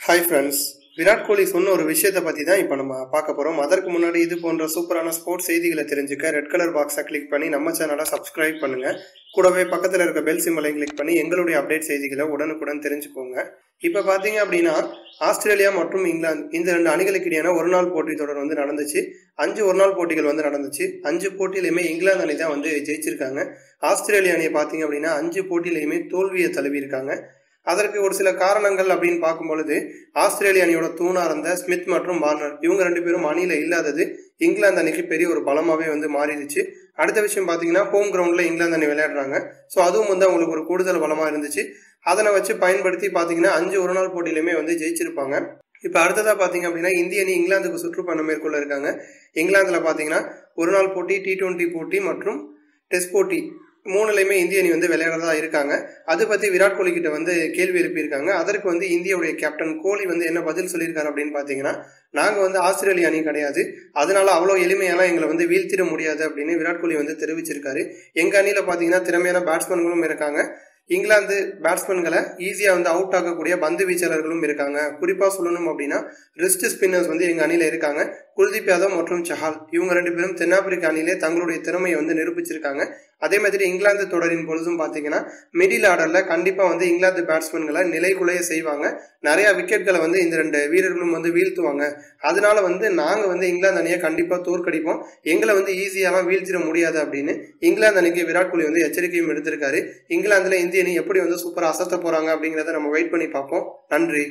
Hi friends, Virat Kohli சொன்ன ஒரு விஷயத்தை பற்றி தான் இப்போ நம்ம பார்க்க போகிறோம் அதற்கு முன்னாடி இது போன்ற சூப்பரான ஸ்போர்ட்ஸ் செய்திகளை தெரிஞ்சுக்க ரெட் கலர் பாக்ஸை கிளிக் பண்ணி நம்ம சேனலை சப்ஸ்கிரைப் பண்ணுங்கள் கூடவே பக்கத்தில் இருக்க பெல் சிம்மலை கிளிக் பண்ணி எங்களுடைய அப்டேட் செய்திகளை உடனுக்குடன் தெரிஞ்சுக்கோங்க. இப்போ பார்த்தீங்க அப்படின்னா ஆஸ்திரேலியா மற்றும் இங்கிலாந்து இந்த ரெண்டு அணிகளுக்கு இடையான ஒரு நாள் போட்டி தொடர் வந்து நடந்துச்சு. அஞ்சு ஒரு நாள் போட்டிகள் வந்து நடந்துச்சு. அஞ்சு போட்டியிலையுமே இங்கிலாந்து அணி தான் வந்து ஜெயிச்சிருக்காங்க. ஆஸ்திரேலியா அணியை பார்த்தீங்க அப்படின்னா அஞ்சு போட்டியிலையுமே தோல்வியை தழுவி இருக்காங்க அதற்கு ஒரு சில காரணங்கள் அப்படின்னு பார்க்கும் பொழுது ஆஸ்திரேலிய அணியோட தூணா இருந்த ஸ்மித் மற்றும் வார்னர் இவங்க ரெண்டு பேரும் அணியில இல்லாதது இங்கிலாந்து அணிக்கு பெரிய ஒரு பலமாவே வந்து மாறிடுச்சு. அடுத்த விஷயம் பார்த்தீங்கன்னா ஹோம் கிரவுண்ட்ல இங்கிலாந்து அணி விளையாடுறாங்க. ஸோ அதுவும் வந்து அவங்களுக்கு ஒரு கூடுதல் பலமா இருந்துச்சு. அதனை வச்சு பயன்படுத்தி பார்த்தீங்கன்னா அஞ்சு ஒரு நாள் போட்டியிலுமே வந்து ஜெயிச்சிருப்பாங்க. இப்போ அடுத்ததாக பார்த்தீங்க அப்படின்னா இந்திய அணி இங்கிலாந்துக்கு சுற்றுப்பயணம் மேற்கொள்ள இருக்காங்க. இங்கிலாந்தில் பார்த்தீங்கன்னா ஒரு நாள் போட்டி டி டுவெண்ட்டி போட்டி மற்றும் டெஸ்ட் போட்டி. மூணுலையுமே இந்திய அணி வந்து விளையாடுறதா இருக்காங்க. அதை பற்றி விராட் கோலி கிட்ட வந்து கேள்வி எழுப்பியிருக்காங்க. அதற்கு வந்து இந்தியாவுடைய கேப்டன் கோலி வந்து என்ன பதில் சொல்லியிருக்காரு அப்படின்னு பார்த்தீங்கன்னா நாங்கள் வந்து ஆஸ்திரேலிய அணி கிடையாது. அதனால அவ்வளோ எளிமையெல்லாம் எங்களை வந்து வீழ்த்திட முடியாது அப்படின்னு விராட் கோலி வந்து தெரிவிச்சிருக்காரு. எங்கள் அணியில் பார்த்தீங்கன்னா திறமையான பேட்ஸ்மேன்களும் இருக்காங்க. இங்கிலாந்து பேட்ஸ்மேன்களை ஈஸியாக வந்து அவுட் ஆகக்கூடிய பந்து வீச்சாளர்களும் இருக்காங்க. குறிப்பாக சொல்லணும் அப்படின்னா ரிஸ்ட் ஸ்பின்னர்ஸ் வந்து எங்கள் அணியில் இருக்காங்க. குல்தீப் யாதவ் மற்றும் சஹால். இவங்க ரெண்டு பேரும் தென்னாப்பிரிக்க அணியிலே தங்களுடைய திறமையை வந்து நிரூபிச்சிருக்காங்க. அதே மாதிரி இங்கிலாந்து தொடரின் பொழுதும் பார்த்தீங்கன்னா மிடில் ஆர்டரில் கண்டிப்பாக வந்து இங்கிலாந்து பேட்ஸ்மேன்களை நிலைக்குலைய செய்வாங்க. நிறையா விக்கெட்களை வந்து இந்த ரெண்டு வீரர்களும் வந்து வீழ்த்துவாங்க. அதனால வந்து நாங்கள் வந்து இங்கிலாந்து அணியை கண்டிப்பாக தோற்கடிப்போம். எங்களை வந்து ஈஸியாலாம் வீழ்த்திட முடியாது அப்படின்னு இங்கிலாந்து அணிக்கு விராட் கோலி வந்து எச்சரிக்கையும் எடுத்திருக்காரு இங்கிலாந்துல இந்திய அணி எப்படி வந்து சூப்பராக அசத்த போகிறாங்க அப்படிங்கிறத நம்ம வெயிட் பண்ணி பார்ப்போம். நன்றி.